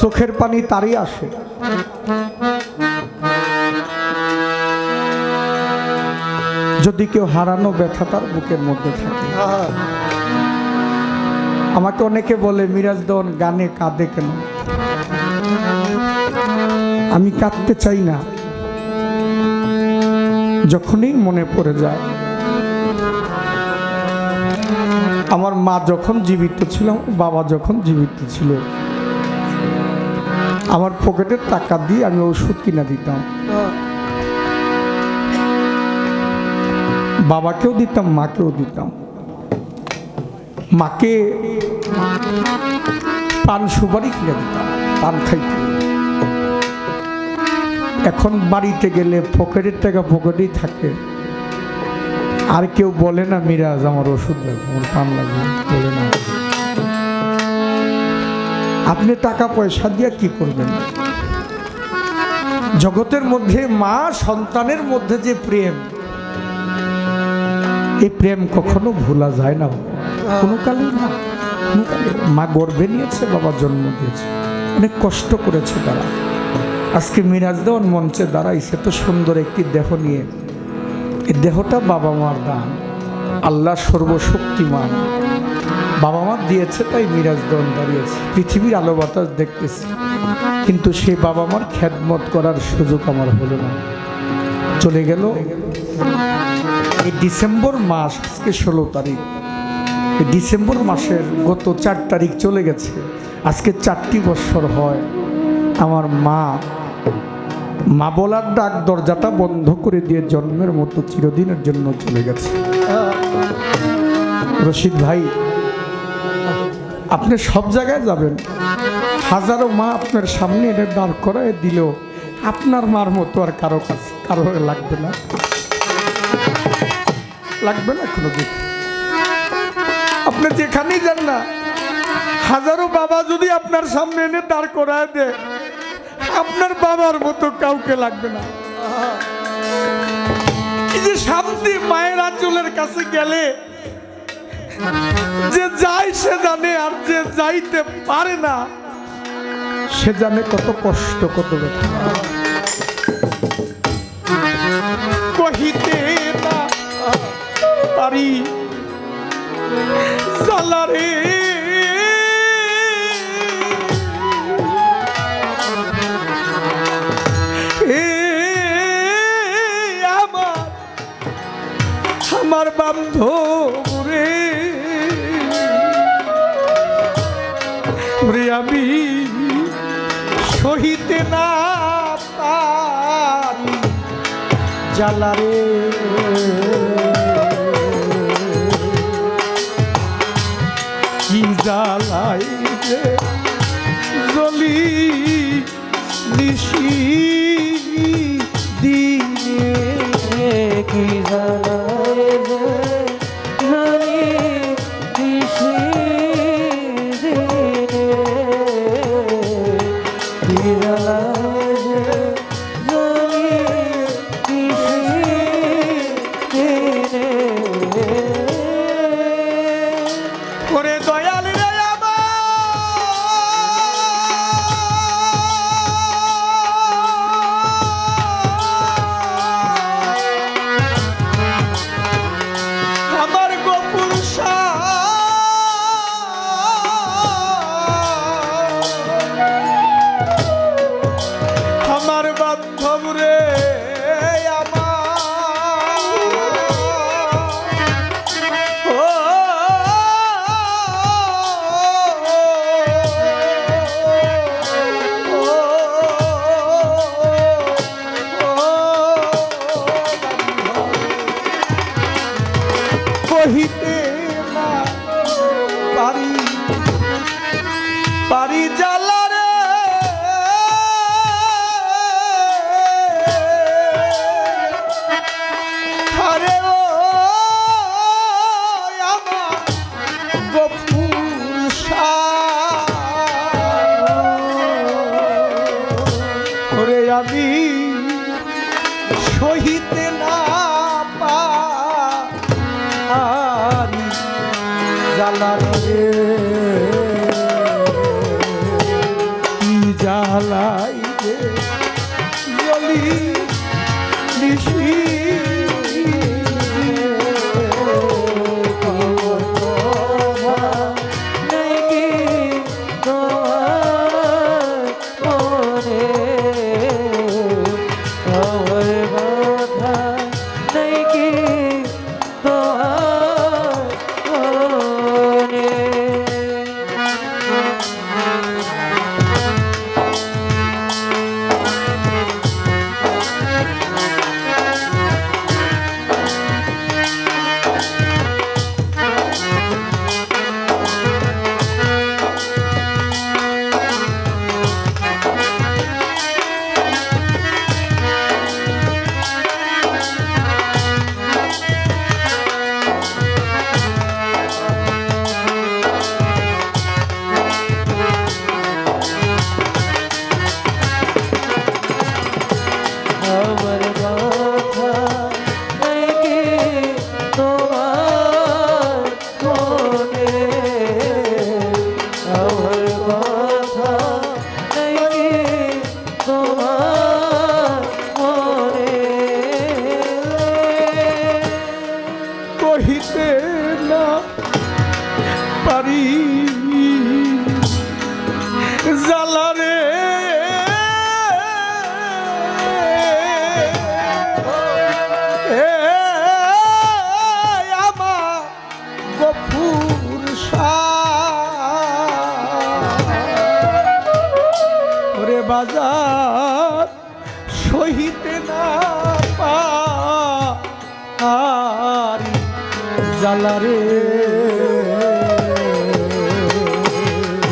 চোখের পানি তারই আসে। যদি কেউ হারানো ব্যথা তার বুকের মধ্যে থাকে। আমাকে অনেকে বলে, মিরাজ দন, গানে কাঁদে কেন? আমি কাঁদতে চাই না। যখনই মনে পড়ে যায়। আমার মা যখন জীবিত ছিল, বাবা যখন জীবিত ছিল আমার পকেটের টাকা দিয়ে আমি ওষুধ কিনা দিতাম। বাবাকেও দিতাম, মাকেও দিতাম। মাকে পান সুপারি কিনে দিতাম, পান খাইতে এখন বাড়িতে গেলে পকেটের টাকা পকেটেই থাকে। আর কেউ বলে না, মিরাজ, আমার ওষুধ লাগবে, আমার পান লাগবে। বলে না। আপনি টাকা পয়সা দিয়ে কি করবেন? জগতের মধ্যে মা সন্তানের মধ্যে যে প্রেম, এই প্রেম কখনো ভোলা যায় না। কোনো কালে না। মা গর্বে নিয়েছে, বাবা জন্ম দিয়েছে। অনেক কষ্ট করেছে তারা। আজকে মিরাজ দেওয়ান মঞ্চে দাঁড়াইছে তো সুন্দর একটি দেহ নিয়ে। এই দেহটা বাবা মার দান। আল্লাহ সর্বশক্তিমান। বাবা মা দিয়েছে, তাই মিরাজ দেওয়ান দাঁড়িয়েছে। পৃথিবীর আলো বাতাস দেখতেছি। কিন্তু সেই বাবা মার খ্যাতমত করার সুযোগ আমার হলো না। চলে গেল এই ডিসেম্বর মাস, আজকে ষোলো তারিখ। এই ডিসেম্বর মাসের গত চার তারিখ চলে গেছে। আজকে চারটি বছর হয় আমার মা মা বলার ডাক দরজাটা বন্ধ করে দিয়ে জন্মের মতো চিরদিনের জন্য চলে গেছে। রশিদ ভাই আপনি সব জায়গায় যাবেন। হাজারো মা আপনার সামনে এনে দাঁড় করায় দিলেও আপনার মার মতো আর কারও কাছে কারও লাগবে না। লাগবে না কোনো দিন আপনি যেখানেই যান না, হাজারো বাবা যদি আপনার সামনে এনে দাঁড় করায় দেয়, আপনার বাবার মতো কাউকে লাগবে না। এই যে শান্তি মায়ের আঞ্চলের কাছে গেলে, যে যায় সে জানে যাইতে পারে না সে জানে কত কষ্ট কত কহিতে পারি আমার বান্ধব আমি সহিতে না পারি জ্বালারে কি জ্বালাই যে জলি নিশি দিনে। কি জানায় আমার জ্বালারে রে। জ্বালাই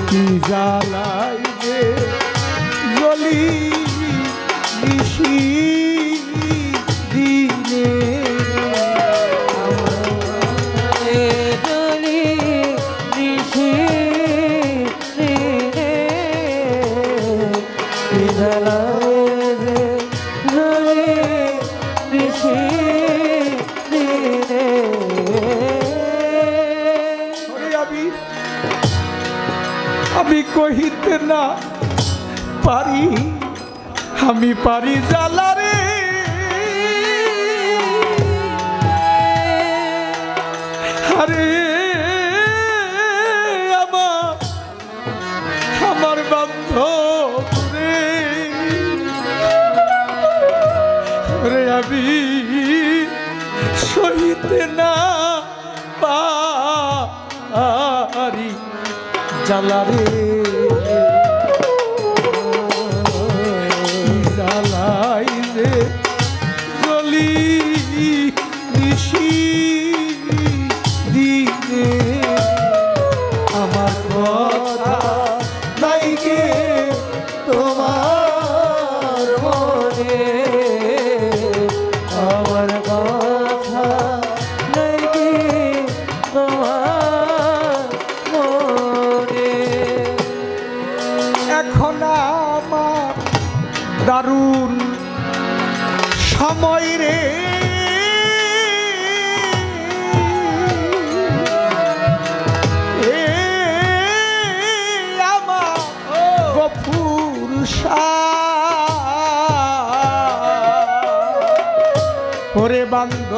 কি জ্বালাই যে জলি নিশি দিনে? দিনে। বিধলায় জলি নিশি আমি কহিতে না পারি আমি পারি জ্বালারে আরে আমার আমি সহিতে না জ্বালারে দারুণ সময় রে। ওরে বান্ধ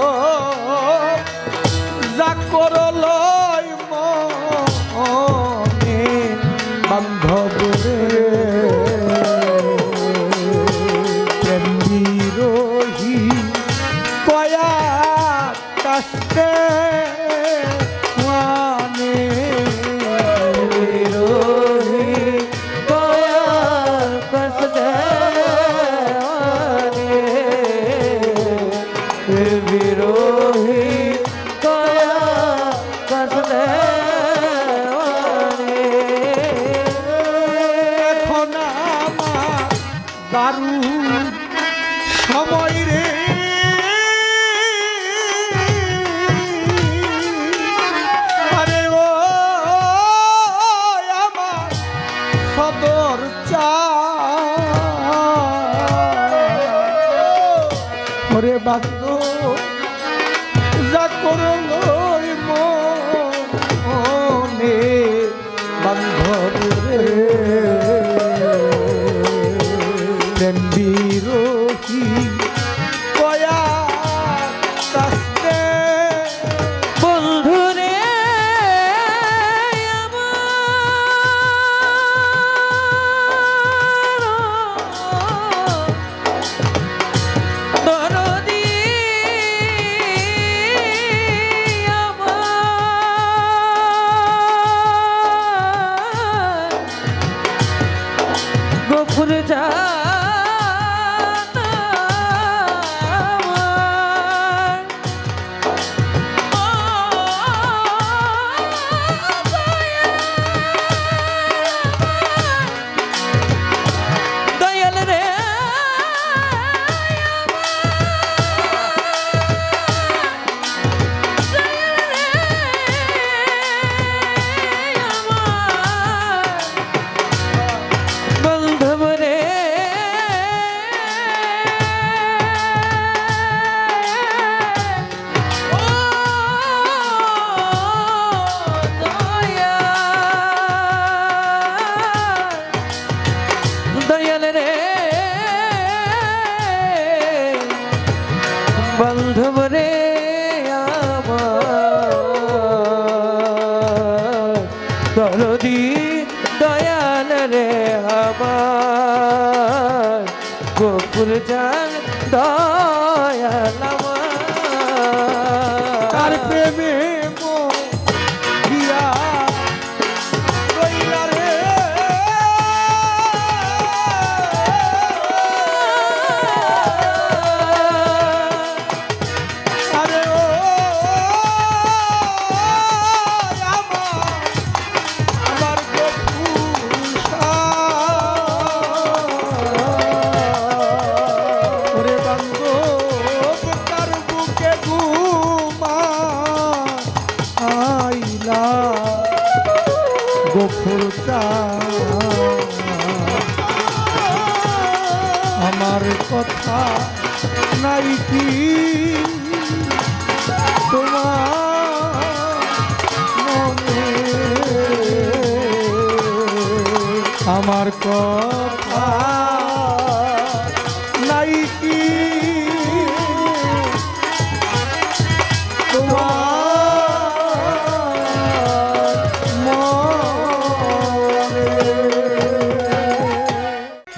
বিরোহী দয়া কসদে এখন আমার দারুণ সময় রে। আরে ও, আমার সদর চা ওরে বান্ধ যা করল মনে রে। দরদি দয়াল রে আমার। গোপুর জান আমার কথা নাই কি? তোমার আমার কথা নাই কি?